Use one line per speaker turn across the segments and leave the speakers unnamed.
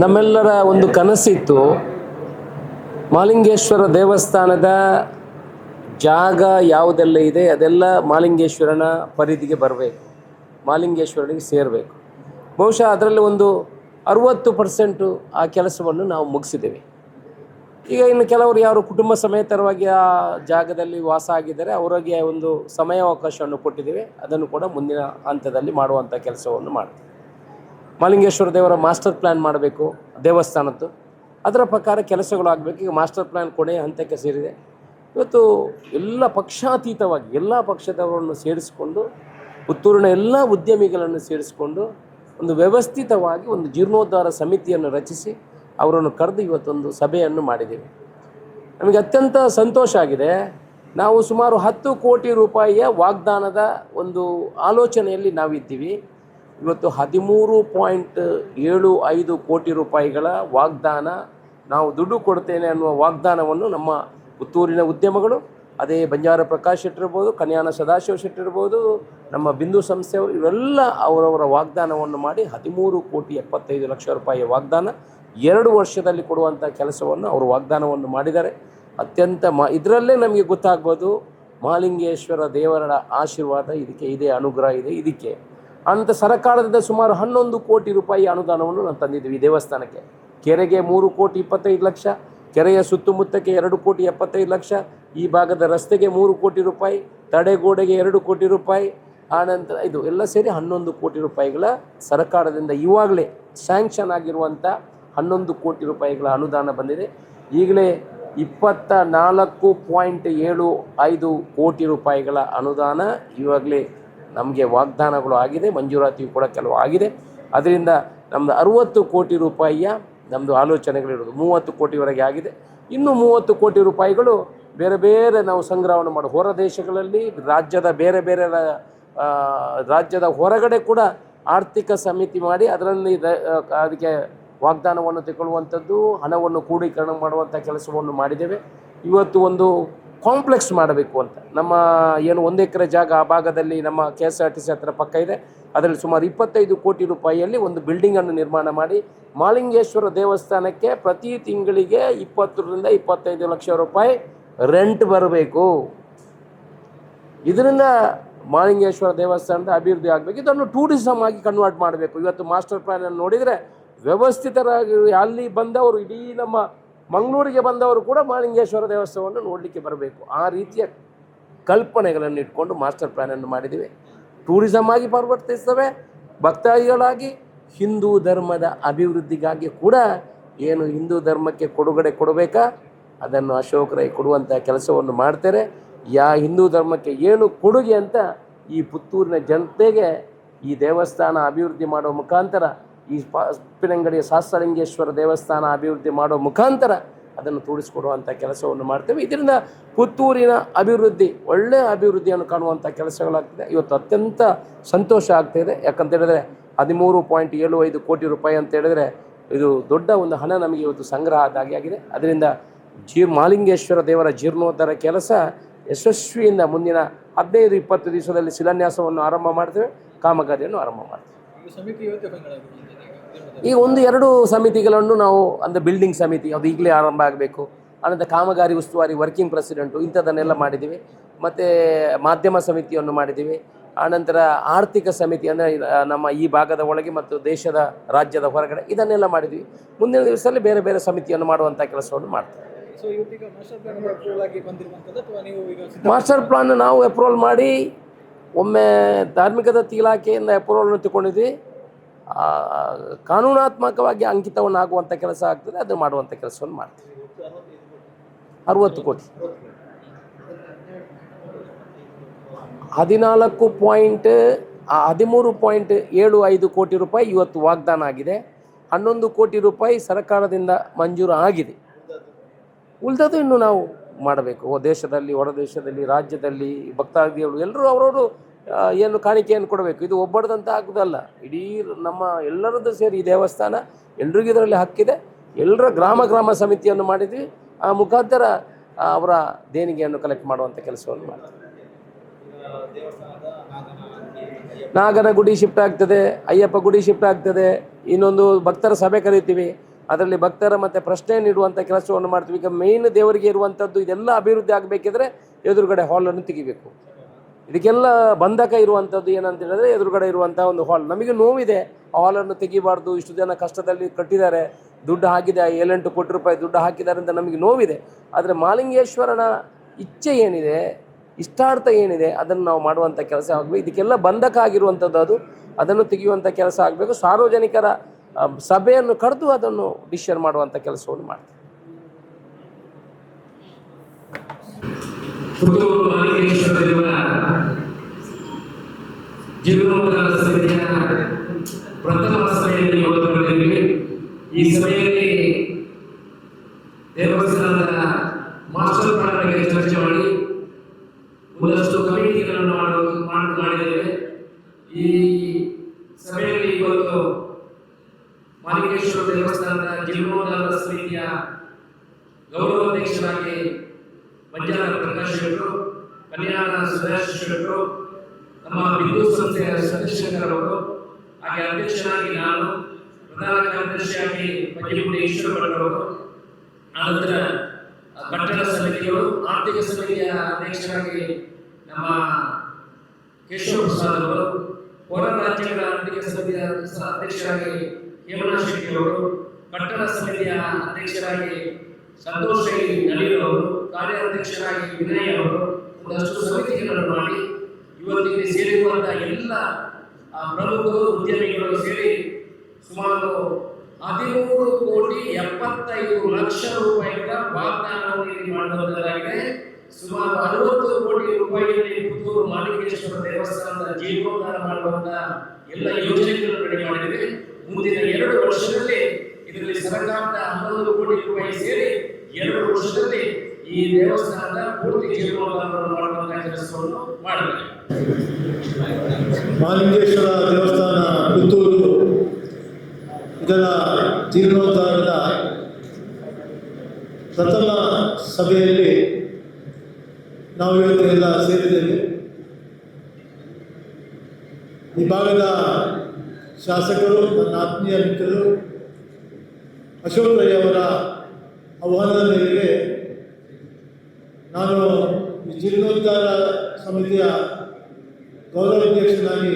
ನಮ್ಮೆಲ್ಲರ ಒಂದು ಕನಸಿತ್ತು. ಮಾಲಿಂಗೇಶ್ವರ ದೇವಸ್ಥಾನದ ಜಾಗ ಯಾವುದೆಲ್ಲ ಇದೆ ಅದೆಲ್ಲ ಮಾಲಿಂಗೇಶ್ವರನ ಪರಿಧಿಗೆ ಬರಬೇಕು. ಮಾಲಿಂಗೇಶ್ವರನಿಗೆ ಸೇರಬೇಕು. ಬಹುಶಃ ಅದರಲ್ಲಿ ಒಂದು ಅರುವತ್ತು ಪರ್ಸೆಂಟು ಆ ಕೆಲಸವನ್ನು ನಾವು ಮುಗಿಸಿದ್ದೇವೆ. ಈಗ ಇನ್ನು ಕೆಲವರು ಯಾರು ಕುಟುಂಬ ಸಮೇತರವಾಗಿ ಆ ಜಾಗದಲ್ಲಿ ವಾಸ ಆಗಿದ್ದಾರೆ, ಅವರಿಗೆ ಒಂದು ಸಮಯಾವಕಾಶವನ್ನು ಕೊಟ್ಟಿದ್ದೇವೆ. ಅದನ್ನು ಕೂಡ ಮುಂದಿನ ಹಂತದಲ್ಲಿ ಮಾಡುವಂಥ ಕೆಲಸವನ್ನು ಮಾಡ್ತೀವಿ. ಮಾಲಿಂಗೇಶ್ವರ ದೇವರ ಮಾಸ್ಟರ್ ಪ್ಲ್ಯಾನ್ ಮಾಡಬೇಕು ದೇವಸ್ಥಾನದ್ದು. ಅದರ ಪ್ರಕಾರ ಕೆಲಸಗಳು ಆಗಬೇಕು. ಈಗ ಮಾಸ್ಟರ್ ಪ್ಲ್ಯಾನ್ ಕೊನೆಯ ಹಂತಕ್ಕೆ ಸೇರಿದೆ. ಇವತ್ತು ಎಲ್ಲ ಪಕ್ಷಾತೀತವಾಗಿ, ಎಲ್ಲ ಪಕ್ಷದವರನ್ನು ಸೇರಿಸಿಕೊಂಡು, ಪುತ್ತೂರಿನ ಎಲ್ಲ ಉದ್ಯಮಿಗಳನ್ನು ಸೇರಿಸಿಕೊಂಡು ಒಂದು ವ್ಯವಸ್ಥಿತವಾಗಿ ಒಂದು ಜೀರ್ಣೋದ್ಧಾರ ಸಮಿತಿಯನ್ನು ರಚಿಸಿ ಅವರನ್ನು ಕರೆದು ಇವತ್ತೊಂದು ಸಭೆಯನ್ನು ಮಾಡಿದ್ದೀವಿ. ನಮಗೆ ಅತ್ಯಂತ ಸಂತೋಷ ಆಗಿದೆ. ನಾವು ಸುಮಾರು ಹತ್ತು ಕೋಟಿ ರೂಪಾಯಿಯ ವಾಗ್ದಾನದ ಒಂದು ಆಲೋಚನೆಯಲ್ಲಿ ನಾವಿದ್ದೀವಿ. ಇವತ್ತು ಹದಿಮೂರು ಪಾಯಿಂಟ್ ಏಳು ಐದು ಕೋಟಿ ರೂಪಾಯಿಗಳ ವಾಗ್ದಾನ, ನಾವು ದುಡ್ಡು ಕೊಡ್ತೇನೆ ಅನ್ನುವ ವಾಗ್ದಾನವನ್ನು ನಮ್ಮ ಪುತ್ತೂರಿನ ಉದ್ಯಮಗಳು, ಅದೇ ಬಂಜಾರ ಪ್ರಕಾಶ್ ಶೆಟ್ಟಿರ್ಬೋದು ಕನ್ಯಾನ ಸದಾಶಿವ ಶೆಟ್ಟಿರ್ಬೋದು ನಮ್ಮ ಬಿಂದು ಸಂಸ್ಥೆಯವರು ಇವೆಲ್ಲ ಅವರವರ ವಾಗ್ದಾನವನ್ನು ಮಾಡಿ ಹದಿಮೂರು ಕೋಟಿ ಎಪ್ಪತ್ತೈದು ಲಕ್ಷ ರೂಪಾಯಿಯ ವಾಗ್ದಾನ, ಎರಡು ವರ್ಷದಲ್ಲಿ ಕೊಡುವಂಥ ಕೆಲಸವನ್ನು ಅವರು ವಾಗ್ದಾನವನ್ನು ಮಾಡಿದ್ದಾರೆ. ಅತ್ಯಂತ ಮ, ಇದರಲ್ಲೇ ನಮಗೆ ಗೊತ್ತಾಗ್ಬೋದು, ಮಾಲಿಂಗೇಶ್ವರ ದೇವರ ಆಶೀರ್ವಾದ ಇದಕ್ಕೆ ಇದೆ, ಅನುಗ್ರಹ ಇದೆ, ಇದಕ್ಕೆ. ಅಂತ ಸರ್ಕಾರದಿಂದ ಸುಮಾರು ಹನ್ನೊಂದು ಕೋಟಿ ರೂಪಾಯಿ ಅನುದಾನವನ್ನು ನಾವು ತಂದಿದ್ದೀವಿ ದೇವಸ್ಥಾನಕ್ಕೆ. ಕೆರೆಗೆ ಮೂರು ಕೋಟಿ ಇಪ್ಪತ್ತೈದು ಲಕ್ಷ, ಕೆರೆಯ ಸುತ್ತಮುತ್ತಕ್ಕೆ ಎರಡು ಕೋಟಿ ಎಪ್ಪತ್ತೈದು ಲಕ್ಷ, ಈ ಭಾಗದ ರಸ್ತೆಗೆ ಮೂರು ಕೋಟಿ ರೂಪಾಯಿ, ತಡೆಗೋಡೆಗೆ ಎರಡು ಕೋಟಿ ರೂಪಾಯಿ ಆನಂತರ ಇದು ಎಲ್ಲ ಸೇರಿ ಹನ್ನೊಂದು ಕೋಟಿ ರೂಪಾಯಿಗಳ ಸರ್ಕಾರದಿಂದ ಇವಾಗಲೇ ಸ್ಯಾಂಕ್ಷನ್ ಆಗಿರುವಂಥ ಹನ್ನೊಂದು ಕೋಟಿ ರೂಪಾಯಿಗಳ ಅನುದಾನ ಬಂದಿದೆ. ಈಗಲೇ ಇಪ್ಪತ್ತ ನಾಲ್ಕು ಪಾಯಿಂಟ್ ಏಳು ಐದು ಕೋಟಿ ರೂಪಾಯಿಗಳ ಅನುದಾನ ಇವಾಗಲೇ ನಮಗೆ ವಾಗ್ದಾನಗಳು ಆಗಿದೆ, ಮಂಜೂರಾತಿಯು ಕೂಡ ಕೆಲವು ಆಗಿದೆ. ಅದರಿಂದ ನಮ್ಮದು ಅರುವತ್ತು ಕೋಟಿ ರೂಪಾಯಿಯ ನಮ್ಮದು ಆಲೋಚನೆಗಳಿರೋದು ಮೂವತ್ತು ಕೋಟಿವರೆಗೆ ಆಗಿದೆ. ಇನ್ನು ಮೂವತ್ತು ಕೋಟಿ ರೂಪಾಯಿಗಳು ಬೇರೆ ಬೇರೆ ನಾವು ಸಂಗ್ರಹವನ್ನು ಮಾಡಿ ಹೊರ ದೇಶಗಳಲ್ಲಿ, ರಾಜ್ಯದ ಬೇರೆ ಬೇರೆ ರಾಜ್ಯದ ಹೊರಗಡೆ ಕೂಡ ಆರ್ಥಿಕ ಸಮಿತಿ ಮಾಡಿ ಅದರಲ್ಲಿ ಅದಕ್ಕೆ ವಾಗ್ದಾನವನ್ನು ತಗೊಳ್ಳುವಂಥದ್ದು, ಹಣವನ್ನು ಕ್ರೋಢೀಕರಣ ಮಾಡುವಂಥ ಕೆಲಸವನ್ನು ಮಾಡಿದ್ದೇವೆ. ಇವತ್ತು ಒಂದು ಕಾಂಪ್ಲೆಕ್ಸ್ ಮಾಡಬೇಕು ಅಂತ. ನಮ್ಮ ಏನು ಒಂದು ಎಕರೆ ಜಾಗ ಆ ಭಾಗದಲ್ಲಿ ನಮ್ಮ K S R T C ಹತ್ರ ಪಕ್ಕ ಇದೆ. ಅದರಲ್ಲಿ ಸುಮಾರು ಇಪ್ಪತ್ತೈದು ಕೋಟಿ ರೂಪಾಯಿಯಲ್ಲಿ ಒಂದು ಬಿಲ್ಡಿಂಗನ್ನು ನಿರ್ಮಾಣ ಮಾಡಿ ಮಾಲಿಂಗೇಶ್ವರ ದೇವಸ್ಥಾನಕ್ಕೆ ಪ್ರತಿ ತಿಂಗಳಿಗೆ ಇಪ್ಪತ್ತರಿಂದ ಇಪ್ಪತ್ತೈದು ಲಕ್ಷ ರೂಪಾಯಿ ರೆಂಟ್ ಬರಬೇಕು. ಇದರಿಂದ ಮಾಲಿಂಗೇಶ್ವರ ದೇವಸ್ಥಾನದ ಅಭಿವೃದ್ಧಿ ಆಗಬೇಕು. ಇದನ್ನು ಟೂರಿಸಮ್ ಆಗಿ ಕನ್ವರ್ಟ್ ಮಾಡಬೇಕು. ಇವತ್ತು ಮಾಸ್ಟರ್ ಪ್ಲಾನನ್ನು ನೋಡಿದರೆ ವ್ಯವಸ್ಥಿತರಾಗಿ ಅಲ್ಲಿ ಬಂದವರು ಇಡೀ ನಮ್ಮ ಮಂಗಳೂರಿಗೆ ಬಂದವರು ಕೂಡ ಮಾಲಿಂಗೇಶ್ವರ ದೇವಸ್ಥಾನವನ್ನು ನೋಡಲಿಕ್ಕೆ ಬರಬೇಕು. ಆ ರೀತಿಯ ಕಲ್ಪನೆಗಳನ್ನು ಇಟ್ಕೊಂಡು ಮಾಸ್ಟರ್ ಪ್ಲ್ಯಾನನ್ನು ಮಾಡಿದ್ದೀವಿ. ಟೂರಿಸಮ್ ಆಗಿ ಪರಿವರ್ತಿಸ್ತವೆ. ಭಕ್ತಾದಿಗಳಾಗಿ ಹಿಂದೂ ಧರ್ಮದ ಅಭಿವೃದ್ಧಿಗಾಗಿ ಕೂಡ ಏನು ಹಿಂದೂ ಧರ್ಮಕ್ಕೆ ಕೊಡುಗಡೆ ಕೊಡಬೇಕಾ? ಅದನ್ನು ಅಶೋಕ್ ರೈ ಕೊಡುವಂಥ ಕೆಲಸವನ್ನು ಮಾಡ್ತಾರೆ. ಯಾ ಹಿಂದೂ ಧರ್ಮಕ್ಕೆ ಏನು ಕೊಡುಗೆ ಅಂತ ಈ ಪುತ್ತೂರಿನ ಜನತೆಗೆ ಈ ದೇವಸ್ಥಾನ ಅಭಿವೃದ್ಧಿ ಮಾಡುವ ಮುಖಾಂತರ ಈ ಉಪ್ಪಿನಂಗಡಿ ಸಹಸ್ರಲಿಂಗೇಶ್ವರ ದೇವಸ್ಥಾನ ಅಭಿವೃದ್ಧಿ ಮಾಡೋ ಮುಖಾಂತರ ಅದನ್ನು ತೋರಿಸಿಕೊಡುವಂಥ ಕೆಲಸವನ್ನು ಮಾಡ್ತೇವೆ. ಇದರಿಂದ ಪುತ್ತೂರಿನ ಅಭಿವೃದ್ಧಿ ಒಳ್ಳೆಯ ಅಭಿವೃದ್ಧಿಯನ್ನು ಕಾಣುವಂಥ ಕೆಲಸಗಳಾಗ್ತಿದೆ. ಇವತ್ತು ಅತ್ಯಂತ ಸಂತೋಷ ಆಗ್ತಾಯಿದೆ ಯಾಕಂತ ಹೇಳಿದ್ರೆ ಹದಿಮೂರು ಪಾಯಿಂಟ್ ಏಳು ಐದು ಕೋಟಿ ರೂಪಾಯಿ ಅಂತ ಹೇಳಿದ್ರೆ ಇದು ದೊಡ್ಡ ಒಂದು ಹಣ ನಮಗೆ ಇವತ್ತು ಸಂಗ್ರಹ ಆದಾಗೆ ಆಗಿದೆ. ಅದರಿಂದ ಜೀರ್, ಮಾಲಿಂಗೇಶ್ವರ ದೇವರ ಜೀರ್ಣೋದ್ಧಾರ ಕೆಲಸ ಯಶಸ್ವಿಯಿಂದ ಮುಂದಿನ ಹದಿನೈದು, ಇಪ್ಪತ್ತು ದಿವಸದಲ್ಲಿ ಶಿಲಾನ್ಯಾಸವನ್ನು ಆರಂಭ ಮಾಡ್ತೇವೆ. ಕಾಮಗಾರಿಯನ್ನು ಆರಂಭ ಮಾಡ್ತೇವೆ. ಈಗ ಒಂದು ಎರಡು ಸಮಿತಿಗಳನ್ನು ನಾವು ಅಂದರೆ ಬಿಲ್ಡಿಂಗ್ ಸಮಿತಿ ಅದು ಈಗಲೇ ಆರಂಭ ಆಗಬೇಕು. ಆನಂತರ ಕಾಮಗಾರಿ ಉಸ್ತುವಾರಿ ವರ್ಕಿಂಗ್ ಪ್ರೆಸಿಡೆಂಟು ಇಂಥದ್ದನ್ನೆಲ್ಲ ಮಾಡಿದ್ದೀವಿ. ಮತ್ತು ಮಾಧ್ಯಮ ಸಮಿತಿಯನ್ನು ಮಾಡಿದ್ದೀವಿ. ಆನಂತರ ಆರ್ಥಿಕ ಸಮಿತಿ ಅಂದರೆ ನಮ್ಮ ಈ ಭಾಗದ ಒಳಗೆ ಮತ್ತು ದೇಶದ ರಾಜ್ಯದ ಹೊರಗಡೆ ಇದನ್ನೆಲ್ಲ ಮಾಡಿದ್ವಿ ಮುಂದಿನ ದಿವಸದಲ್ಲಿ ಬೇರೆ ಬೇರೆ ಸಮಿತಿಯನ್ನು ಮಾಡುವಂಥ ಕೆಲಸವನ್ನು ಮಾಡ್ತೀವಿ.
ಮಾಸ್ಟರ್ ಪ್ಲಾನ್ ನೀವು
ಅಪ್ರೂವಲ್ ಮಾಡಿ ಒಮ್ಮೆ ಧಾರ್ಮಿಕ ದತ್ತಿ ಇಲಾಖೆಯಿಂದ ಅಪ್ರೂವಲ್ ತಗೊಂಡಿದ್ವಿ. ಕಾನೂನಾತ್ಮಕವಾಗಿ ಅಂಕಿತವನ್ನು ಆಗುವಂಥ ಕೆಲಸ ಆಗ್ತದೆ, ಅದು ಮಾಡುವಂಥ ಕೆಲಸವನ್ನು ಮಾಡ್ತೀವಿ. ಅರುವತ್ತು ಕೋಟಿ. ಹದಿನಾಲ್ಕು ಪಾಯಿಂಟ್ ಹದಿಮೂರು ಪಾಯಿಂಟ್ ಏಳು ಐದು ಕೋಟಿ ರೂಪಾಯಿ ಇವತ್ತು ವಾಗ್ದಾನ ಆಗಿದೆ. ಹನ್ನೊಂದು ಕೋಟಿ ರೂಪಾಯಿ ಸರ್ಕಾರದಿಂದ ಮಂಜೂರು ಆಗಿದೆ. ಉಳಿದದ್ದು ಇನ್ನು ನಾವು ಮಾಡಬೇಕು. ದೇಶದಲ್ಲಿ, ಹೊರ ದೇಶದಲ್ಲಿ, ರಾಜ್ಯದಲ್ಲಿ, ಭಕ್ತಾದಿಗಳು ಎಲ್ಲರೂ ಅವರವರು ಏನು ಕಾಣಿಕೆಯನ್ನು ಕೊಡಬೇಕು. ಇದು ಒಬ್ಬಡ್ದಂತ ಆಗೋದಲ್ಲ ಇಡೀ ನಮ್ಮ ಎಲ್ಲರದ್ದು ಸೇರಿ ಈ ದೇವಸ್ಥಾನ ಎಲ್ರಿಗೂ ಇದರಲ್ಲಿ ಹಕ್ಕಿದೆ. ಎಲ್ಲರ ಗ್ರಾಮ ಗ್ರಾಮ ಸಮಿತಿಯನ್ನು ಮಾಡಿದ್ವಿ. ಆ ಮುಖಾಂತರ ಅವರ ದೇಣಿಗೆಯನ್ನು ಕಲೆಕ್ಟ್ ಮಾಡುವಂಥ ಕೆಲಸವನ್ನು ಮಾಡ್ತೀವಿ.
ನಾಗನ ಗುಡಿ ಶಿಫ್ಟ್ ಆಗ್ತದೆ, ಅಯ್ಯಪ್ಪ ಗುಡಿ ಶಿಫ್ಟ್ ಆಗ್ತದೆ. ಇನ್ನೊಂದು ಭಕ್ತರ ಸಭೆ ಕರೀತೀವಿ. ಅದರಲ್ಲಿ ಭಕ್ತರ ಮತ್ತೆ ಪ್ರಶ್ನೆ ನೀಡುವಂಥ ಕೆಲಸವನ್ನು ಮಾಡ್ತೀವಿ. ಈಗ ಮೇಯ್ನ್ ದೇವರಿಗೆ ಇರುವಂಥದ್ದು ಇದೆಲ್ಲ ಅಭಿವೃದ್ಧಿ ಆಗಬೇಕಿದ್ರೆ ಎದುರುಗಡೆ ಹಾಲನ್ನು ತೆಗಿಬೇಕು. ಇದಕ್ಕೆಲ್ಲ ಬಂಧಕ ಇರುವಂಥದ್ದು ಏನಂತ ಹೇಳಿದ್ರೆ ಎದುರುಗಡೆ ಇರುವಂಥ ಒಂದು ಹಾಲ್ ನಮಗೆ ನೋವಿದೆ. ಹಾಲನ್ನು ತೆಗಿಬಾರ್ದು. ಇಷ್ಟು ಜನ ಕಷ್ಟದಲ್ಲಿ ಕಟ್ಟಿದ್ದಾರೆ. ದುಡ್ಡು ಹಾಕಿದೆ. ಏಳೆಂಟು ಕೋಟಿ ರೂಪಾಯಿ ದುಡ್ಡು ಹಾಕಿದ್ದಾರೆ ಅಂತ ನಮಗೆ ನೋವಿದೆ. ಆದರೆ ಮಾಲಿಂಗೇಶ್ವರನ ಇಚ್ಛೆ ಏನಿದೆ, ಇಷ್ಟಾರ್ಥ ಏನಿದೆ, ಅದನ್ನು ನಾವು ಮಾಡುವಂಥ ಕೆಲಸ ಆಗಬೇಕು. ಇದಕ್ಕೆಲ್ಲ ಬಂಧಕ ಆಗಿರುವಂಥದ್ದು ಅದು. ಅದನ್ನು ತೆಗೆಯುವಂಥ ಕೆಲಸ ಆಗಬೇಕು. ಸಾರ್ವಜನಿಕರ ಸಭೆಯನ್ನು ಕರೆದು ಅದನ್ನು ಡಿಶನ್ ಮಾಡುವಂಥ ಕೆಲಸವನ್ನು ಮಾಡ್ತೀವಿ
ಪುತ್ತೂರು ಮಾಲಿಂಗೇಶ್ವರ ದೇವರ ಜೀವನೋದ್ಧಾರ ಸಮಿತಿಯ ಪ್ರಥಮ ಸಭೆಯಲ್ಲಿ ಪಾಲ್ಗೊಂಡಿದ್ದೀವಿ ಈ ಸಭೆಯಲ್ಲಿ ದೇವಸ್ಥಾನದ ಮಾಸ್ಟರ್ ಪ್ಲಾನ್ ಬಗ್ಗೆ ಚರ್ಚೆ ಮಾಡಿ ಒಂದಷ್ಟು ಕಮಿಟಿಗಳನ್ನು ಮಾಡಲು ಮಾಡ್- ಮಾಡಿದ್ದೇವೆ ಈ ಸಭೆಯಲ್ಲಿ ಇವತ್ತು ಮಾಲಿಂಗೇಶ್ವರ ದೇವಸ್ಥಾನದ ಜೀವನೋದ್ಧಾರ ಸಮಿತಿಯ ಗೌರವಾಧ್ಯಕ್ಷರಾಗಿ ಮಂಜಾನ ಪ್ರಕಾಶ್ ಶೆಟ್ಟರು ಕಲ್ಯಾಣ ಸುರೇಶ್ ಶೆಟ್ಟರು ನಮ್ಮ ವಿದ್ಯುತ್ ಸಂಸ್ಥೆಯ ಸತೀಶಂಕರ್ ಅವರು ಹಾಗೆ ಅಧ್ಯಕ್ಷರಾಗಿ ನಾನು ಪ್ರಧಾನ ಕಾರ್ಯದರ್ಶಿಯಾಗಿ ಮಜ್ಜಿಗುಡಿ ಈಶ್ವರ ಭಟ್ ಅವರು ಆನಂತರ ಕಟ್ಟಡ ಸಮಿತಿಯವರು, ಆರ್ಥಿಕ ಸಮಿತಿಯ ಅಧ್ಯಕ್ಷರಾಗಿ ನಮ್ಮ ಕೇಶವ ಪ್ರಸಾದ್ ಅವರು ಹೊರ ರಾಜ್ಯಗಳ ಆರ್ಥಿಕ ಸಮಿತಿಯ ಅಧ್ಯಕ್ಷರಾಗಿ ಹೇಮನಾ ಶೆಟ್ಟಿ ಅವರು ಕಟ್ಟಡ ಸಮಿತಿಯ ಅಧ್ಯಕ್ಷರಾಗಿ ಸಂತೋಷ್ ನಳೀರ್ ಅವರು, ಕಾರ್ಯಾಧ್ಯಕ್ಷರಾಗಿ ವಿನಯ್ ಅವರು, ಒಂದಷ್ಟು ಸಮಿತಿಗಳನ್ನು ಮಾಡಿ ಇವತ್ತಿಗೆ ಸೇರಿರುವಂತಹ ಎಲ್ಲ ಪ್ರಮುಖರು ಉದ್ಯಮಿಗಳು ಸೇರಿ ಸುಮಾರು ಹದಿಮೂರು ಕೋಟಿ ಎಪ್ಪತ್ತೈದು ಲಕ್ಷ ರೂಪಾಯಿಗಳ ವಾಗ್ದಾನವನ್ನು ಇಲ್ಲಿ ಮಾಡುವುದಾಗಿದೆ ಸುಮಾರು ಅರವತ್ತು ಕೋಟಿ ರೂಪಾಯಿಯಲ್ಲಿ ಪುತ್ತೂರು ಮಾಲಿಕೇಶ್ವರ ದೇವಸ್ಥಾನದ ಜೀರ್ಣೋದ್ಧಾರ ಮಾಡುವಂತಹ ಎಲ್ಲ ಯೋಜನೆಗಳನ್ನು ರೆಡಿ ಮಾಡಿದೆ ಮುಂದಿನ ಎರಡು ವರ್ಷದಲ್ಲಿ ಇದರಲ್ಲಿ ಸರ್ಕಾರದ ಹನ್ನೊಂದು ಕೋಟಿ ರೂಪಾಯಿ ಸೇರಿ ಎರಡು ವರ್ಷದಲ್ಲಿ ಈ ದೇವಸ್ಥಾನದ ಪೂರ್ತಿ ಜೀರ್ಣೋದ್ಧಾರವನ್ನು ಮಾಡುವಂತಹ ಕೆಲಸವನ್ನು ಮಾಡಬೇಕು.
ಮಾಲಿಂಗೇಶ್ವರ ದೇವಸ್ಥಾನ ಪುತ್ತೂರು, ಇದರ ಜೀರ್ಣೋದ್ಧಾರದ ಪ್ರಥಮ ಸಭೆಯಲ್ಲಿ ನಾವು ಇವತ್ತು ಎಲ್ಲ ಸೇರಿದ್ದೇವೆ. ಈ ಭಾಗದ ಶಾಸಕರು, ನನ್ನ ಆತ್ಮೀಯ ಮಿತ್ರರು, ಅಶೋಕ್ ರೈ ಅವರ ಆಹ್ವಾನದ ಮೇರೆಗೆ ನಾನು ಈ ಜೀರ್ಣೋದ್ಧಾರ ಸಮಿತಿಯ ಗೌರವಾಧ್ಯಕ್ಷನಾಗಿ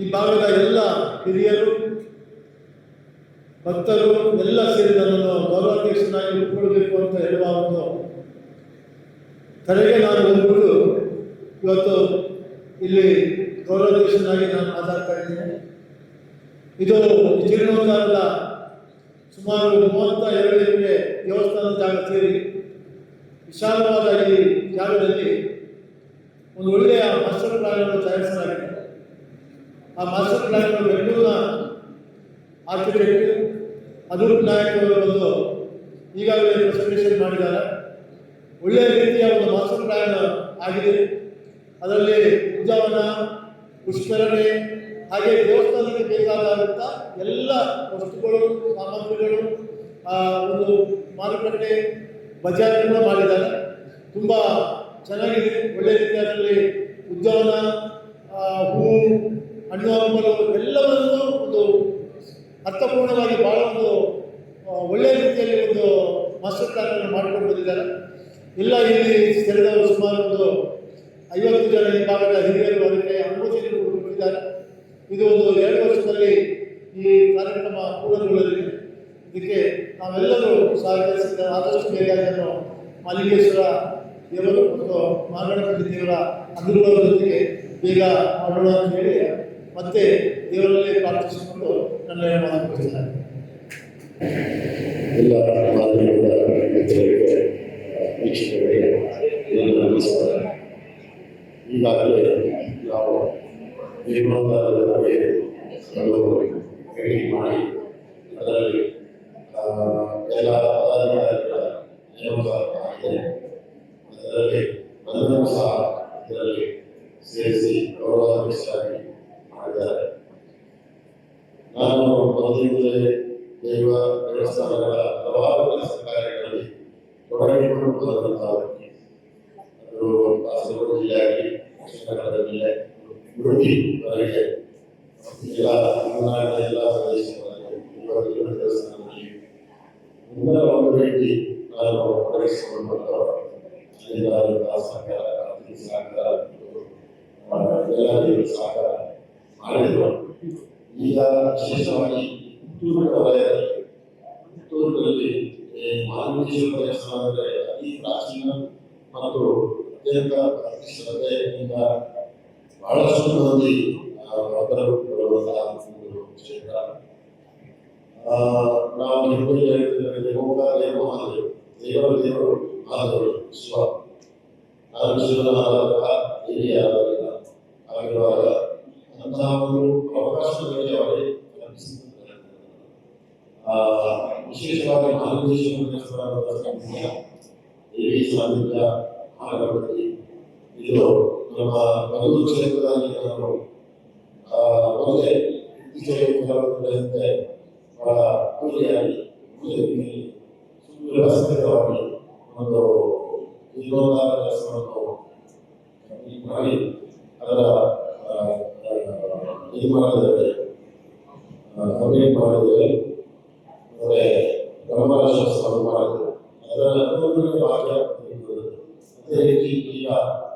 ಈ ಭಾಗದ ಎಲ್ಲ ಹಿರಿಯರು, ಭಕ್ತರು ಎಲ್ಲ ಸೇರಿ ನನ್ನನ್ನು ಗೌರವಾಧ್ಯಕ್ಷನಾಗಿ ಉಳ್ಕೊಳ್ಬೇಕು ಅಂತ ಹೇಳುವ ಒಂದು ಕರೆಗೆ ನಾನು ಬಂದ್ಬಿಟ್ಟು ಇವತ್ತು ಇಲ್ಲಿ ಗೌರವಾಧ್ಯಕ್ಷನಾಗಿ ನಾನು ಮಾತಾಡ್ತಾ ಇದ್ದೇನೆ. ಇದು ಜೀರ್ಣೋದ್ಧಾರದ ಸುಮಾರು ಮೂವತ್ತ ಎರಡು ದೇವಸ್ಥಾನದ ಜಾಗ ಸೇರಿ ವಿಶಾಲವಾದ ಈ ಜಾಗದಲ್ಲಿ ಒಂದು ಒಳ್ಳೆಯ ಮಾಸ್ಟರ್ ಪ್ಲಾನ್ ಅನ್ನು ತಯಾರಿಸಲಾಗಿದೆ. ಆ ಮಾಸ್ಟರ್ ಪ್ಲಾನ್ ಅನ್ನು ಬೆಂಗಳೂರಿನ ಆರ್ಕಿಟೆಕ್ಟ್ ಅನೂಪ್ ನಾಯಕ್ ಒಂದು ಈಗಾಗಲೇ ಪ್ರೆಸೆಂಟೇಷನ್ ಮಾಡಿದ್ದಾರೆ. ಒಳ್ಳೆಯ ರೀತಿಯ ಒಂದು ಮಾಸ್ಟರ್ ಪ್ಲಾನ್ ಆಗಿದೆ. ಅದರಲ್ಲಿ ಉದ್ಯಾವನ ಪುಷ್ಕರಣೆ, ಹಾಗೆ ದೇವಸ್ಥಾನಕ್ಕೆ ಬೇಕಾದಂಥ ಎಲ್ಲ ವಸ್ತುಗಳು, ಸಾಮಗ್ರಿಗಳು ಒಂದು ಮಾರುಕಟ್ಟೆ ಬಜಾರನ್ನು ಮಾಡಿದ್ದಾರೆ. ತುಂಬ ಚೆನ್ನಾಗಿದೆ. ಒಳ್ಳೆ ರೀತಿಯಲ್ಲಿ ಉದ್ಯಾನ ಹೂ, ಹಣ್ಣು, ಹಂಪಲು ಎಲ್ಲವನ್ನು ಒಂದು ಅರ್ಥಪೂರ್ಣವಾಗಿ ಬಹಳ ಒಂದು ಒಳ್ಳೆ ರೀತಿಯಲ್ಲಿ ಒಂದು ಮಾಸ್ಟರ್ ಪ್ಲಾನನ್ನು ಮಾಡಿಕೊಂಡು ಬಂದಿದ್ದಾರೆ. ಎಲ್ಲ ಇಲ್ಲಿ ಸೇರಿದವರು ಸುಮಾರು ಒಂದು ಐವತ್ತು ಜನ ಈ ಭಾಗದ ಹಿರಿಯರು ಅದಕ್ಕೆ ಅನುಮತಿ ಕೊಟ್ಟಿದ್ದಾರೆ ಇದು ಒಂದು ಎರಡು ವರ್ಷದಲ್ಲಿ ಈ ಕಾರ್ಯಕ್ರಮ ಪೂರ್ಣಗೊಳ್ಳಲಿದೆ ಇದಕ್ಕೆ ನಾವೆಲ್ಲರೂ ಅದನ್ನು ಮಾಲಿಂಗೇಶ್ವರ ದೇವರು ಮತ್ತು ಮಾಗಣಪತಿ ದೇವರ ಅನುಗ್ರಹದ ಜೊತೆಗೆ ಬೇಗ ಮಾಡೋಣ ಅಂತ ಹೇಳಿ ಮತ್ತೆ ದೇವರಲ್ಲಿ ಪ್ರಾರ್ಥಿಸಿಕೊಂಡು ನನ್ನ ಮಾತು ಮುಗಿಸ್ತೇನೆ.
ಎಲ್ಲ ಮಾಧ್ಯಮದ ಮಿತ್ರರಿಗೆ ವೀಕ್ಷಕರಿಗೆ ಎಲ್ಲ ನಮಸ್ಕಾರ ಈಗಾಗಲೇ ನಾವು ಜೀವನೋದ್ಧಾರದ ಬಗ್ಗೆ ಒಂದು ಭೇಟಿ ಮಾಡಿ ಅದರಲ್ಲಿ ಆ, ಎಲ್ಲ ಪದಾಧಿಕಾರಿಗಳ ನೇಮಕ ಆಗಿದೆ ಅದರಲ್ಲಿ ನನ್ನನ್ನು ಸಹ ಇದರಲ್ಲಿ ಸೇರಿಸಿ ಗೌರವಾಧ್ಯಕ್ಷರಾಗಿ ಮಾಡಿದ್ದಾರೆ ನಾನು ಮೊದಲಿಂದಲೇ ದೇವ ದೇವಸ್ಥಾನಗಳ ಹಲವಾರು ಕೆಲಸ ಕಾರ್ಯಗಳಲ್ಲಿ ತೊಡಗಿಕೊಂಡು ಬಂದಂತಹ ವ್ಯಕ್ತಿ ಅದು ಕಾಸರಗೋಡು ಜಿಲ್ಲೆ ಆಗಲಿ ದಕ್ಷಿಣ ಕನ್ನಡ ಜಿಲ್ಲೆ ಉಡುಪಿ ವರೆಗೆ ಎಲ್ಲ ಕರ್ನಾಟಕದ ಎಲ್ಲ ಪ್ರದೇಶಗಳಲ್ಲಿ ಇರುವ ಏಳು ದೇವಸ್ಥಾನದಲ್ಲಿ ಮುಂದಿನ ಒಂದು ರೀತಿ ನಾನು ತೊಡಗಿಸಿಕೊಂಡು ಬಂದು ಅಲ್ಲಿಂದ ಸಹಕಾರ ಆರ್ಥಿಕ ಸಹಕಾರ ಆ, ಎಲ್ಲರಿಗೂ ಸಹಕಾರ ಮಾಡಿದ್ರು ಈಗ ವಿಶೇಷವಾಗಿ ಪುತ್ತೂರು ವಲಯದಲ್ಲಿ ಪುತ್ತೂರಿನಲ್ಲಿ ಈ ಮಹಾಲಿಂಗೇಶ್ವರ ದೇವಸ್ಥಾನ ಅಂದರೆ ಅತಿ ಪ್ರಾಚೀನ ಮತ್ತು ಅತ್ಯಂತ ಭಕ್ತಿ ಶ್ರದ್ಧೆಯಿಂದ ಬಹಳಷ್ಟು ಮಂದಿ ಆ, ಭಕ್ತರು ಬರುವಂತಹ ಒಂದು ಕ್ಷೇತ್ರ ಆ, ನಾವು ಹಿಂದೆ ಹೇಳ್ತಿದ್ದೇವೆ ಓಂಕಾರ ದೇವರು ಮಹಾದೇವರು ದೇವರ ದೇವರು ಮಹಾದೇವರು ಶಿವ ನಾನು ಶಿವನ ಆರಾಧಕ ದೇವಿಯ ಆರಾಧಕ ಆಗಿರುವಾಗ ಅಂತಹ ಒಂದು ಅವಕಾಶಗಳಿಗೆ ಅವರೇ ಕಲ್ಪಿಸಿದ್ದಾರೆ ಆ, ವಿಶೇಷವಾಗಿ ಮಹಾಲಿಂಗೇಶ್ವರ ದೇವಸ್ಥಾನದ ಸಾನ್ನಿಧ್ಯ ದೇವಿ ಸಾನ್ನಿಧ್ಯ ಮಹಾಗಣಪತಿ ಇದು ನಮ್ಮ ಮಧುರ ಕ್ಷೇತ್ರದಲ್ಲಿ ನಾನು ಆ, ಮೊದಲೇ ಇತ್ತೀಚೆಗೆ ಕೆಲವೊಂದಂತೆ ಬಹಳ ಪೂಜೆಯಾಗಿ ಪೂಜೆಯಲ್ಲಿ ಸುವ್ಯವಸ್ಥಿತವಾಗಿ ಒಂದು ಜೀವನೋದ್ಧಾರ ಕೆಲಸವನ್ನು ಮಾಡಿ ಅದರ ಆ, ಆ, ಇದು ಮಾಡಿದ್ದೇವೆ ಕಂಪ್ಲೀಟ್ ಮಾಡಿದ್ದೇವೆ ಮತ್ತೆ ಬ್ರಹ್ಮರಾಜೋತ್ಸವ ಮಾಡಿದ್ದೇವೆ ಅದರ ಅನುಮೋದನೆ ಭಾಗ್ಯ ಇರುತ್ತದೆ. ಅದೇ ರೀತಿ ಈಗ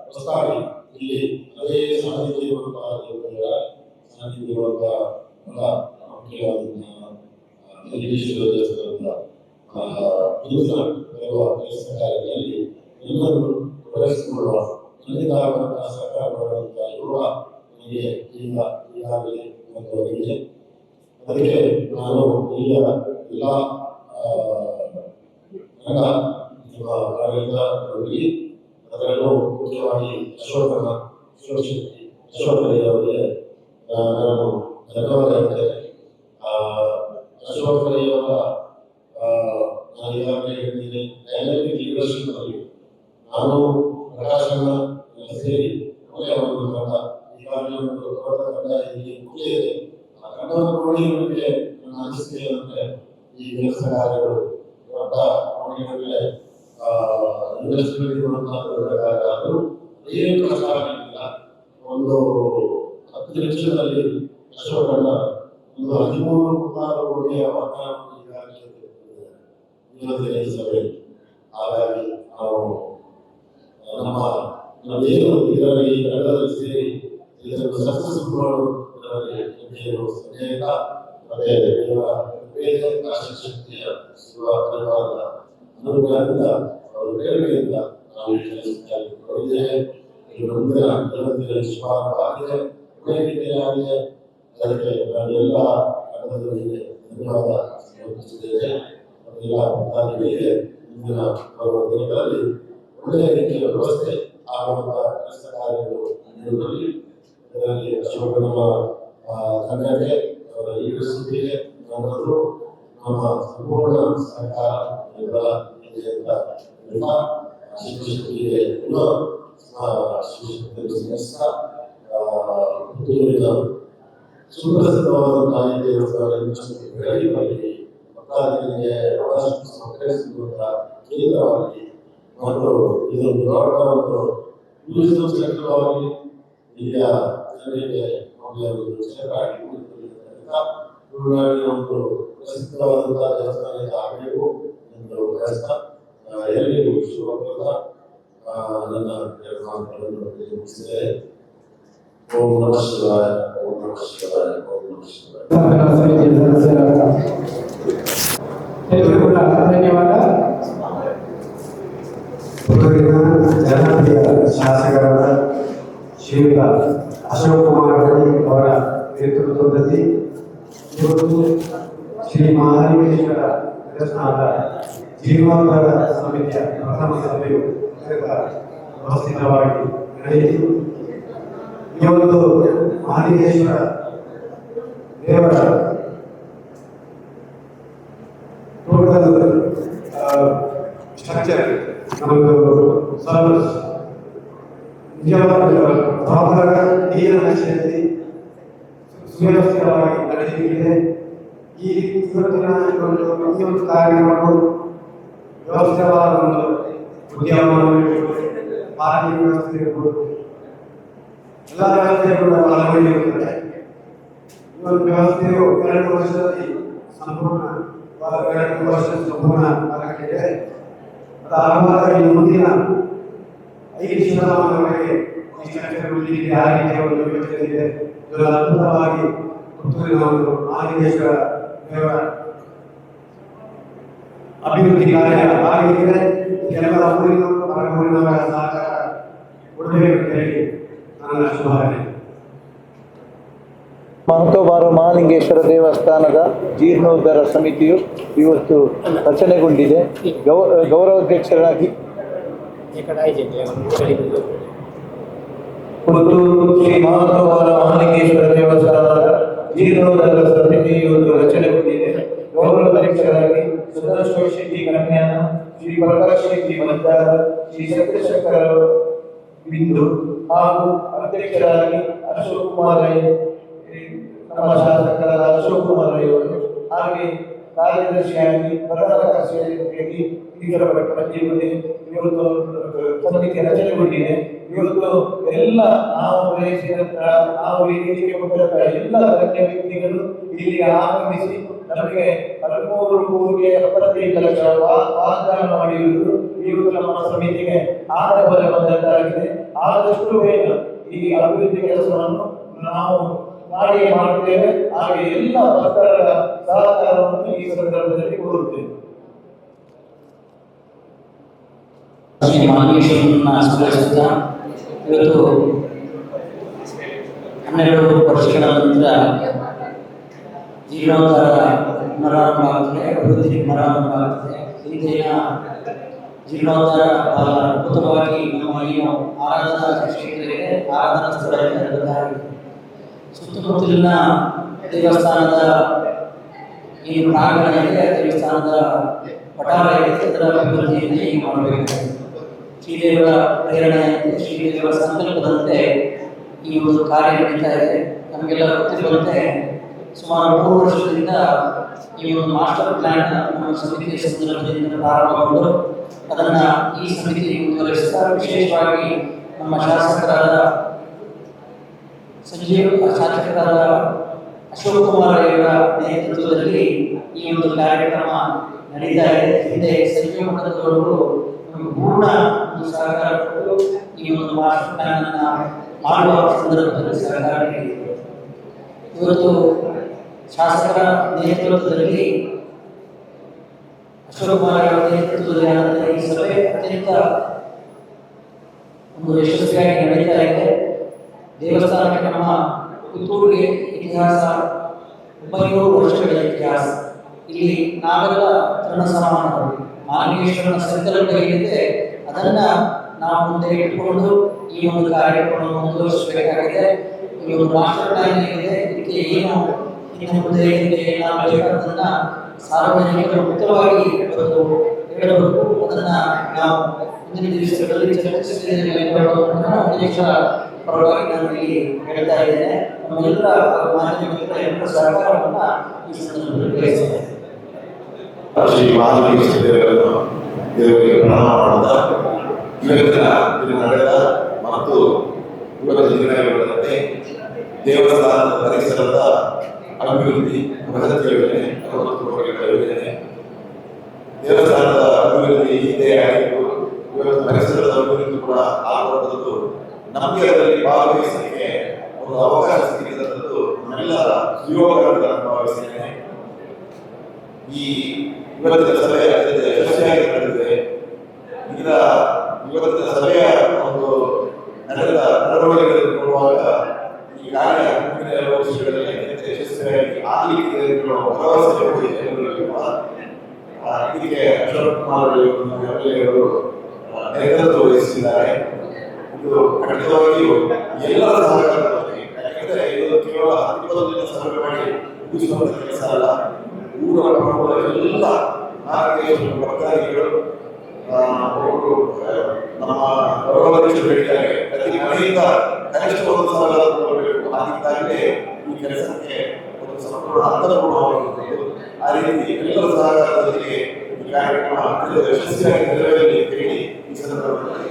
ಹೊಸದಾಗಿ ಇಲ್ಲಿ ಅದೇ ಸಾಹಿತ್ಯ ಇರುವಂತಹ ದೇವರ ಸಾಹಿತ್ಯ ಇರುವಂತಹ ಬಹಳ ಮುಖ್ಯವಾದಂತಹ ನಿರ್ದೇಶಕರ ದೇವಸ್ಥಾನದ ಆ, ಮುಂದಿನ ಬರುವ ಕೆಲಸ ಕಾರ್ಯಗಳಲ್ಲಿ ಎಲ್ಲರೂ ತೊಡಗಿಸಿಕೊಳ್ಳುವ ನನ್ನಿಂದ ಆಗುವಂತಹ ಸಹಕಾರ ಮಾಡುವಂತಹ ಯೋಗ ನನಗೆ ಈಗ ಈಗಾಗಲೇ ಒಂದು ಒದಗಿದೆ ಅದಕ್ಕೆ ನಾನು ಈಗ ಎಲ್ಲ ಆ, ನನ್ನ ನಿಮ್ಮ ಆಡಳಿತ ಅವರಿಗೆ ಅದರಲ್ಲೂ ಮುಖ್ಯವಾಗಿ ಅಶೋಕನ ಅಶೋಕಶಕ್ತಿ ಅಶೋಕಯ್ಯವರಿಗೆ ಆ, ನಾನು ಧನ್ಯವಾದ ಹೇಳ್ತೇನೆ ಆ, ಅಶೋಕಯ್ಯವರ ಆ, ನಾನು ಈಗಾಗಲೇ ಹೇಳಿದ್ದೀನಿ ಡೈನಾಮಿಕ್ ಲೀಡರ್ಶಿಪ್ ಅಲ್ಲಿ ನಾನು ಪ್ರಕಾಶನ ಎಲ್ಲ ಸೇರಿ ಒಳ್ಳೆಯ ಒಂದು ತಂಡ ಈಗಾಗಲೇ ಒಂದು ದೊಡ್ಡ ತಂಡ ಇಲ್ಲಿ ಮುಖ್ಯ ಇದೆ ಆ ತಂಡವನ್ನು ನೋಡಿ ನನಗೆ ನನ್ನ ಅನಿಸಿಕೆ ಏನಂದ್ರೆ ಈ ಕೆಲಸ ಕಾರ್ಯಗಳು ದೊಡ್ಡ ಮನೆಗಳಲ್ಲಿ ಇನ್ವೆಸ್ಟ್ಮೆಂಟ್ ಇರುವಂತಹದ್ದು ಏನು ಕಷ್ಟ ಆಗಲಿಲ್ಲ ಒಂದು ಹತ್ತು ನಿಮಿಷದಲ್ಲಿ ಅಶೋಕಣ್ಣ ಒಂದು ಹದಿಮೂರು ಹದಿನಾರು ಕೋಟಿಯ ಈಗಾಗಲೇ ಸಭೆಯಲ್ಲಿ ಹಾಗಾಗಿ ನಾವು ನಮ್ಮ ನಮ್ಮೇನು ಇದರಲ್ಲಿ ಈ ತಂಡದಲ್ಲಿ ಸೇರಿ ಇದನ್ನು ಸಕ್ಸಸ್ ಮಾಡಲು ಇದರಲ್ಲಿ ಸಂದೇಹ ಮತ್ತೆ ಆಶಕ್ತಿಯ ಅನುಗ್ರಹದಿಂದ, ಅವರ ಪ್ರೇರಣೆಯಿಂದ ನಾವು ಈ ಕೆಲಸಕ್ಕೆ ಶಿವಾರ್ಥ ಆಗಿದೆ ಒಳ್ಳೆಯ ರೀತಿಯಾಗಿದೆ ಅದಕ್ಕೆ ನಾವೆಲ್ಲ ತಂಡದವರಿಗೆ ಧನ್ಯವಾದ ಸಮರ್ಪಿಸಿದ್ದೇವೆ ಅದೆಲ್ಲ ಭಕ್ತಾದಿಗಳಿಗೆ ಮುಂದಿನ ಬರುವ ದಿನಗಳಲ್ಲಿ ಒಳ್ಳೆಯ ರೀತಿಯ ವ್ಯವಸ್ಥೆ ಆಗುವಂತಹ ಕೆಲಸ ಕಾರ್ಯಗಳು ನೀಡುವಲ್ಲಿ ಇದರಲ್ಲಿ ಅಶೋಕನವ ತಂಡಕ್ಕೆ ಅವರ ಲೀಡರ್ಶಿಪ್ಗೆ ನನ್ನದು. ನಮ್ಮ ಸಂಪೂರ್ಣ ಸರ್ಕಾರ ಬೆಂಬಲ ಇದೆ ಅಂತ ಎಲ್ಲ ಪುನಃ ಸಂಸ್ಥಾ ಪುತ್ತೂರಿನ ಸುಪ್ರಸಿದ್ಧವಾದಂತಹ ಈ ದೇವಸ್ಥಾನ ಇನ್ನಷ್ಟು ಬೆಳಗಿ ಬರಲಿ ಭಕ್ತಾದಿಗಳಿಗೆ ಬಹಳಷ್ಟು ಸಹಕರಿಸಿರುವಂತಹ ಕೇಂದ್ರವಾಗಿ ಮತ್ತು ಇದೊಂದು ದೊಡ್ಡ ಒಂದು ಟೂರಿಸಂ ಕ್ಷೇತ್ರವಾಗಿ ಇಲ್ಲಿಯ ಜನರಿಗೆ ಒಂದು ಕ್ಷೇತ್ರ ಆಗಿ ಉಳಿದುಕೊಂಡಿದ್ದರಿಂದ ತುಳುನಾಡಿನ ಒಂದು ಪ್ರಸಿದ್ಧವಾದಂತಹ ದೇವಸ್ಥಾನ ಆಗಬೇಕು ಎಂದು ಬಯಸ್ತಾ ಎಲ್ಲರಿಗೂ ಶುಭಪ್ರದ ಆ, ನನ್ನ ಎರಡು ಮಾತುಗಳನ್ನು ಇಲ್ಲಿ ಮುಗಿಸಿದೆ ಓಂ ನಮಃ ಶಿವಾಯ ಓಂ ನಮಃ ಶಿವಾಯ ಓಂ ನಮಃ ಶಿವಾಯ
ಸಂಘಟನಾ ಸಮಿತಿಯ ಸದಸ್ಯರಾದ ಎಲ್ಲರಿಗೂ ಕೂಡ ಧನ್ಯವಾದ
ಪುತ್ತೂರಿನ ಜನಪ್ರಿಯ ಶಾಸಕರಾದ ಶ್ರೀಯುತ ಅಶೋಕ್ ಕುಮಾರ್ ಗೌಡಿ ಅವರ ನೇತೃತ್ವದಲ್ಲಿ ಇವತ್ತು ಶ್ರೀ ಮಹಾಲಿಂಗೇಶ್ವರ ದೇವಸ್ಥಾನದ ಜೀರ್ಣೋದ್ಧಾರ ಸಮಿತಿಯ ಪ್ರಥಮ ಸಭೆಯು ಅತ್ಯಂತ ವ್ಯವಸ್ಥಿತವಾಗಿ ನಡೆಯಿತು ಈ ಒಂದು ಮಹಾಲಿಂಗೇಶ್ವರ ದೇವರ ಟೋಟಲ್ ಸ್ಟ್ರಕ್ಚರ್ ನಮ್ಮದು ಸ್ವಲ್ಪ ನಿಜವಾದ ಪ್ರಾಪರ್ ನೀರಿನ ನಕ್ಷೆಯಲ್ಲಿ ಸುವ್ಯವಸ್ಥಿತವಾಗಿ ನಡೆಯಲಿದೆ ಈ ಇವತ್ತಿನ ಒಂದು ಈ ಒಂದು ಕಾರ್ಯಕ್ರಮವು ವ್ಯವಸ್ಥಿತವಾದ ಒಂದು ಇರ್ಬೋದು, ಪಾರ್ಕಿಂಗ್ ವ್ಯವಸ್ಥೆ ಇರ್ಬೋದು ಎಲ್ಲ ಒಳಗೊಂಡಿರುತ್ತದೆ ಈ ಒಂದು ವ್ಯವಸ್ಥೆಯು ಎರಡು ವರ್ಷದಲ್ಲಿ ಸಂಪೂರ್ಣ ಎರಡು ವರ್ಷ ಸಂಪೂರ್ಣ ಆಗಲಿದೆ ಅದಾಗುವಾಗ ಈ ಮುಂದಿನ ಐದು ಶತಮಾನಗಳಿಗೆ ಅದ್ಭುತವಾಗಿ ಒಂದು ದೇವರ ಅಭಿವೃದ್ಧಿ ಕಾರ್ಯ ಆಗಿದೆ ಕೆಲವರ ಊರಿನವರು ಹೊರಗೂರಿನವರ ಸಹಕಾರ ಕೊಡಬೇಕು ಅಂತ ಹೇಳಿ ನನ್ನ ಶುಭಾಶಯ
ಮಹತೋಬಾರ ಮಹಾಲಿಂಗೇಶ್ವರ ದೇವಸ್ಥಾನದ ಜೀರ್ಣೋದ್ಧಾರ ಸಮಿತಿಯು ಇವತ್ತು ರಚನೆಗೊಂಡಿದೆ. ಗೌ ಗೌರವಾಧ್ಯಕ್ಷರಾಗಿ ಪುತ್ತೂರು ಶ್ರೀ ಮಹತೋಬಾರ ಮಹಾಲಿಂಗೇಶ್ವರ ದೇವಸ್ಥಾನದ ಜೀರ್ಣೋದ್ಧಾರ ಸಮಿತಿ ಇವತ್ತು ರಚನೆಗೊಂಡಿದೆ. ಗೌರವಾಧ್ಯಕ್ಷರಾಗಿ ಸುದರ್ಶನ ಶೆಟ್ಟಿ ಕನ್ಯಾನ, ಶ್ರೀ ಪ್ರಕಾಶ್ ಶೆಟ್ಟಿ ಮದ್ದಾರ, ಶ್ರೀ ಸತ್ಯಶಂಕರ ಬಿಂದು ಹಾಗೂ ಅಧ್ಯಕ್ಷರಾಗಿ ಅಶೋಕ್ ಕುಮಾರ್ ರೈ, ನಮ್ಮ ಶಾಸಕರಾದ ಅಶೋಕ್ ಕುಮಾರ್ ರೈ ಅವರು ಹಾಗೆ ಕಾರ್ಯದರ್ಶಿಯಾಗಿ ಪ್ರಧಾನ ಕಾರ್ಯದರ್ಶಿಯಾಗಿ ಈಗರ ಬಂದಿದೆ ಇವತ್ತು ಸಮಿತಿ ರಚನೆಗೊಂಡಿದೆ. ಇವತ್ತು ಎಲ್ಲ ನಾವು ಬಯಸಿದಂತಹ, ನಾವು ಈ ರೀತಿಗೆ ಎಲ್ಲ ಗಣ್ಯ ವ್ಯಕ್ತಿಗಳು ಇಲ್ಲಿ ಆಗಮಿಸಿ ನಮಗೆ ಹದಿಮೂರು ಕೋಟಿ ಎಪ್ಪತ್ತೈದು ಲಕ್ಷ ವಾಗ್ದಾನ ಮಾಡಿರುವುದು ಇವತ್ತು ನಮ್ಮ ಸಮಿತಿಗೆ ಆನಬಲ ಬಂದಂತಾಗಿದೆ. ಆದಷ್ಟು ಬೇಗ ಈ ಅಭಿವೃದ್ಧಿ ಕೆಲಸವನ್ನು ನಾವು ಮಾಡಿ ಮಾಡುತ್ತೇವೆ. ಹಾಗೆ ಎಲ್ಲ ಭಕ್ತರ ಸಹಕಾರವನ್ನು ಈ ಸಂದರ್ಭದಲ್ಲಿ ಕೋರುತ್ತೇವೆ
ಸ್ಮರಿಸುತ್ತಾ ಇವತ್ತು ಹನ್ನೆರಡು ವರ್ಷಗಳ ನಂತರ ಜೀರ್ಣೋದ್ಧಾರ ಪುನರಾರಂಭ ಆಗುತ್ತದೆ ಅಭಿವೃದ್ಧಿ ಪುನರಾರಂಭ ಆಗುತ್ತದೆ ಇಂದಿನ ಜೀರ್ಣೋದ್ಧಾರ ಅದ್ಭುತವಾಗಿ ನಮ್ಮ ಏನು ಆರಾಧನಾ ಕ್ಷೇತ್ರವಿದೆ ಆರಾಧನಾ ನಡೆದಾಗಿದೆ ಸುತ್ತಮುತ್ತಲಿನ ದೇವಸ್ಥಾನದ ಈ ಪ್ರಾಂಗಣ ಇದೆ ದೇವಸ್ಥಾನದ ಪಟಾರ ಅದರ ಅಭಿವೃದ್ಧಿಯನ್ನು ಈಗ ಮಾಡಬೇಕಾಗಿದೆ ಶ್ರೀದೇವರ ಪ್ರೇರಣೆಯಂತೆ ಶ್ರೀದೇವರ ಸಂಕಲ್ಪದಂತೆ ಈ ಒಂದು ಕಾರ್ಯ ನಡೀತಾ ಇದೆ. ನಮಗೆಲ್ಲ ಗೊತ್ತಿರುವಂತೆ ಸುಮಾರು ಮೂರು ವರ್ಷದಿಂದ ಈ ಒಂದು ಮಾಸ್ಟರ್ ಪ್ಲಾನ್ ನಮ್ಮ ಸಮಿತಿಯ ಸಂದರ್ಭದಿಂದ ಪ್ರಾರಂಭಗೊಂಡು ಅದನ್ನ ಈ ಸಮಿತಿ ಮುಂದುವರಿಸುತ್ತಾ ವಿಶೇಷವಾಗಿ ನಮ್ಮ ಶಾಸಕರಾದ ಸಂಜೀವ್, ಶಾಸಕರಾದ ಅಶೋಕ್ ಕುಮಾರ್ ಅವರ ನೇತೃತ್ವದಲ್ಲಿ ಈ ಒಂದು ಕಾರ್ಯಕ್ರಮ ನಡೀತಾ ಇದೆ. ಹಿಂದೆ ಸಂಜೀವ್ ಮಠದವರು ಪೂರ್ಣ ಒಂದು ಸಹಕಾರ ಕೊಟ್ಟು ಈ ಒಂದು ಮಾಸ್ಟರ್ ಪ್ಲಾನ್ ಮಾಡುವ ಸಂದರ್ಭದಲ್ಲಿ ಸಹಕಾರ ನೀಡಿದರು. ಇವತ್ತು ಶಾಸಕರ ನೇತೃತ್ವದಲ್ಲಿ ಅಶೋಕ್ ಕುಮಾರ್ ಅವರ ನೇತೃತ್ವದಲ್ಲಿ ಆದಂತಹ ಈ ಸಭೆ ಅತ್ಯಂತ ಒಂದು ಯಶಸ್ವಿಯಾಗಿ ನಡೀತಾ ಇದೆ. ದೇವಸ್ಥಾನಕ್ಕೆ ನಮ್ಮ ಪುತ್ತೂರಿಗೆ ಇತಿಹಾಸ ಒಂಬೈನೂರು ವರ್ಷಗಳ ಇತಿಹಾಸ. ಇಲ್ಲಿ ನಾವೆಲ್ಲ ತೃಣ ಸಮಾನರು. ಮಾಲಿಂಗೇಶ್ವರನ ಸಂಕಲ್ಪ ಏನಿದೆ ಅದನ್ನ ನಾವು ಮುಂದೆ ಇಟ್ಟುಕೊಂಡು ಈ ಒಂದು ಕಾರ್ಯಕ್ರಮವನ್ನು ಮುಂದುವರಿಸಬೇಕಾಗಿದೆ. ಒಂದು ಮಾಸ್ಟರ್ ಏನಿದೆ ಇದಕ್ಕೆ ಏನು ಇನ್ನು ಮುಂದೆ ಇದಕ್ಕೆ ಹೇಳೋದನ್ನ ಸಾರ್ವಜನಿಕರು ಮುಕ್ತವಾಗಿ ಹೇಳಬೇಕು. ಅದನ್ನ ನಾವು ಮುಂದಿನ ದಿವಸಗಳಲ್ಲಿ ಚರ್ಚಿಸಿದ್ದೇನೆ ಪರವಾಗಿ ನಾನು ಇಲ್ಲಿ ಹೇಳ್ತಾ ಇದ್ದೇನೆ. ನಮ್ಮೆಲ್ಲರ ಮಾಧ್ಯಮಗಳ ಎಲ್ಲರ ಈ ಸಂದರ್ಭದಲ್ಲಿ
ಪ್ರಣಾಮ ಮತ್ತು ಇವತ್ತು ನಿರ್ಣಯಗೊಂಡಂತೆ ದೇವಸ್ಥಾನದ ಪರಿಸರದ ಅಭಿವೃದ್ಧಿ ಬೃಹತ್ ಯೋಜನೆ ಅರವತ್ತು ಕೋಟಿಗಳ ಯೋಜನೆ ದೇವಸ್ಥಾನದ ಅಭಿವೃದ್ಧಿ ಹಿಂದೆ ಆಗಿದ್ದು ಇವತ್ತು ಪರಿಸರದ ಅಭಿವೃದ್ಧಿ ಕೂಡ ಆಗುವಂಥದ್ದು ನಮಗೆ ಅದರಲ್ಲಿ ಭಾಗವಹಿಸಲಿಕ್ಕೆ ಒಂದು ಅವಕಾಶ ಸಿಕ್ಕಿದಂಥದ್ದು ನಮ್ಮೆಲ್ಲರ ಯುವಕರನ್ನು ನಾನು ಭಾವಿಸ್ತೇನೆ ಈ ಇವತ್ತಿನ ಸಭೆ ಅತ್ಯಂತ ಯಶಸ್ವಿಯಾಗಿ ನಡೆದಿದೆ ಇದರ ಇವತ್ತಿನ ಸಭೆಯ ಒಂದು ನಡೆದ ನಡವಳಿಕೆಗಳನ್ನು ನೋಡುವಾಗ ಈ ಕಾರ್ಯ ಮುಂದಿನ ಎರಡು ವರ್ಷಗಳಲ್ಲಿ ಅತ್ಯಂತ ಯಶಸ್ವಿಯಾಗಿ ಆಗಲಿಕ್ಕೆ ಎನ್ನುವ ಭರವಸೆ ಇದೆ ಎಲ್ಲರಿಗೂ ಕೂಡ. ಆ, ಇದಕ್ಕೆ ಅಶೋಕ್ ಕುಮಾರ್ ಅವರು ವಹಿಸಿದ್ದಾರೆ ಇದು ಖಂಡಿತವಾಗಿಯೂ ಎಲ್ಲರ ಸಹಕಾರದೊಂದಿಗೆ ಯಾಕಂದ್ರೆ ಇದು ಕೇವಲ ಇಪ್ಪತ್ತು ದಿನ ಮಾಡಿ ಮುಗಿಸುವಂತ ಕೆಲಸ ಅಲ್ಲ ಎಲ್ಲ ನಾಗರಿಕರು ಭಕ್ತಾದಿಗಳು ಅವರು ನಮ್ಮ ಗೌರವಾಧ್ಯಕ್ಷರು ಹೇಳಿದ್ದಾರೆ ಪ್ರತಿ ಮನೆಯಿಂದ ಕನಿಷ್ಠ ಒಂದು ಸಾವಿರ ಕೊಡಬೇಕು ಆಗಿದ್ದಾಗಲೇ ಈ ಕೆಲಸಕ್ಕೆ ಒಂದು ಸಂಪೂರ್ಣ ಎಲ್ಲರ ಸಹಕಾರದೊಂದಿಗೆ ಈ ಕಾರ್ಯಕ್ರಮ ಯಶಸ್ವಿಯಾಗಿ ನೆರವೇರಲಿ ಅಂತ ಹೇಳಿ ಈ ಸಂದರ್ಭದಲ್ಲಿ